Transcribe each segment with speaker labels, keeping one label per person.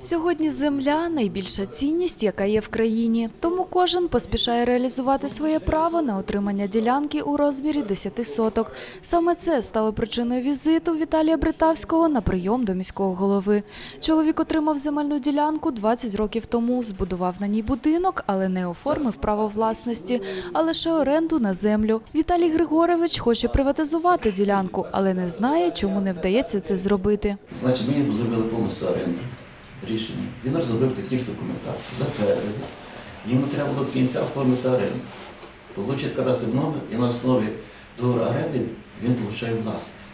Speaker 1: Сьогодні земля найбільша цінність, яка є в країні. Тому кожен поспішає реалізувати своє право на отримання ділянки у розмірі 10 соток. Саме це стало причиною візиту Віталія Бритавського на прийом до міського голови. Чоловік отримав земельну ділянку 20 років тому, збудував на ній будинок, але не оформив право власності, а лише оренду на землю. Віталій Григорович хоче приватизувати ділянку, але не знає, чому не вдається це зробити.
Speaker 2: Значить, ми зробили повністю оренду рішення. Він розробив технічну документацію, затвердив. Йому треба до кінця оформити оренду. Получить кадастровий номер і на основі договору оренди він отримує власність.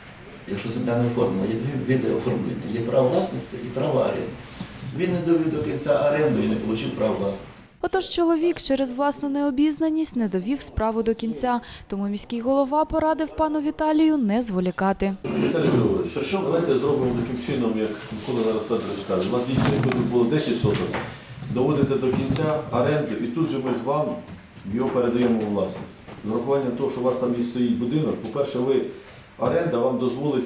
Speaker 2: Якщо земля не оформлена, є дві види оформлення. Є право власності і право оренди. Він не довів до кінця оренду і не отримав право власності.
Speaker 1: Отож, чоловік через власну необізнаність не довів справу до кінця, тому міський голова порадив пану Віталію не зволікати.
Speaker 3: Віталій Григорович, що давайте зробимо таким чином, як Микола зараз Федорович каже. У вас дійсно якби було 10 соток, доводите до кінця оренду, і тут же ми з вами його передаємо у власність. З урахуванням того, що у вас там і стоїть будинок, по-перше, ви оренда вам дозволить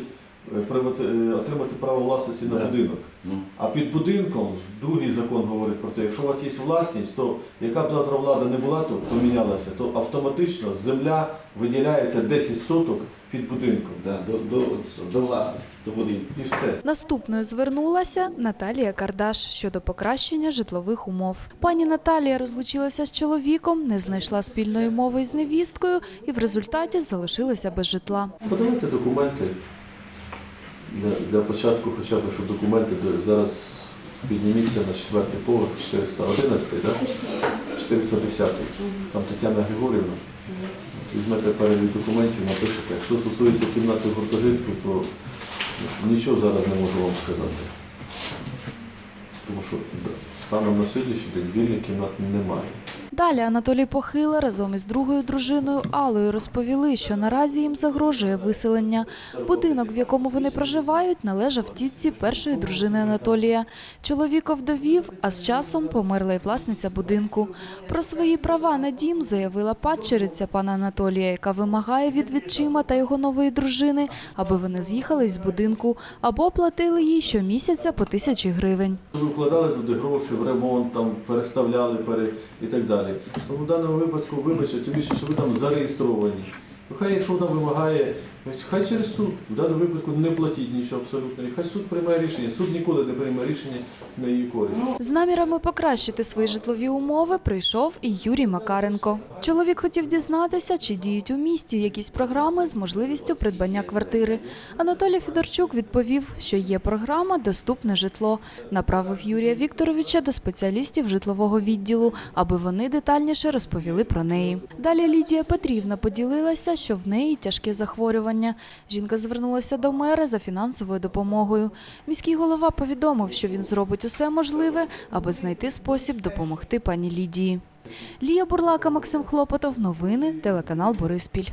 Speaker 3: отримати право власності на будинок.
Speaker 2: Ну,
Speaker 3: А під будинком другий закон говорить про те, якщо у вас є власність, то яка б завтра влада не була, то помінялася, то автоматично земля виділяється 10 соток під будинком.
Speaker 2: да, до, до, до власності, до будинку.
Speaker 3: І все.
Speaker 1: Наступною звернулася Наталія Кардаш щодо покращення житлових умов. Пані Наталія розлучилася з чоловіком, не знайшла спільної мови із невісткою і в результаті залишилася без житла.
Speaker 3: Подавайте документи для, для початку, хоча б, щоб документи до- зараз підніміться на четвертий поверх 411, да? 410. Там Тетяна Григорівна. Візьмете перелік документів, напишете. Якщо стосується кімнати гуртожитку, то нічого зараз не можу вам сказати. Тому що станом на сьогоднішній день вільних кімнат немає.
Speaker 1: Далі Анатолій Похила разом із другою дружиною Алою розповіли, що наразі їм загрожує виселення. Будинок, в якому вони проживають, належав тітці першої дружини Анатолія. Чоловік овдовів, а з часом померла й власниця будинку. Про свої права на дім заявила падчериця пана Анатолія, яка вимагає від відчима та його нової дружини, аби вони з'їхали з будинку або платили їй щомісяця по тисячі гривень.
Speaker 3: Ви вкладали туди гроші в ремонт, там переставляли пере... і так далі. Ну, в даному випадку, вибачте, тим більше, що ви там зареєстровані. Ну, хай, якщо вона вимагає, хай через суд. В даному випадку не платіть нічого абсолютно. Хай суд приймає рішення. Суд ніколи не прийме рішення на її користь.
Speaker 1: З намірами покращити свої житлові умови прийшов і Юрій Макаренко. Чоловік хотів дізнатися, чи діють у місті якісь програми з можливістю придбання квартири. Анатолій Федорчук відповів, що є програма Доступне житло. Направив Юрія Вікторовича до спеціалістів житлового відділу, аби вони детальніше розповіли про неї. Далі Лідія Петрівна поділилася, що в неї тяжке захворювання. Жінка звернулася до мера за фінансовою допомогою. Міський голова повідомив, що він зробить усе можливе, аби знайти спосіб допомогти пані Лідії. Лія Бурлака, Максим Хлопотов. Новини. Телеканал Бориспіль.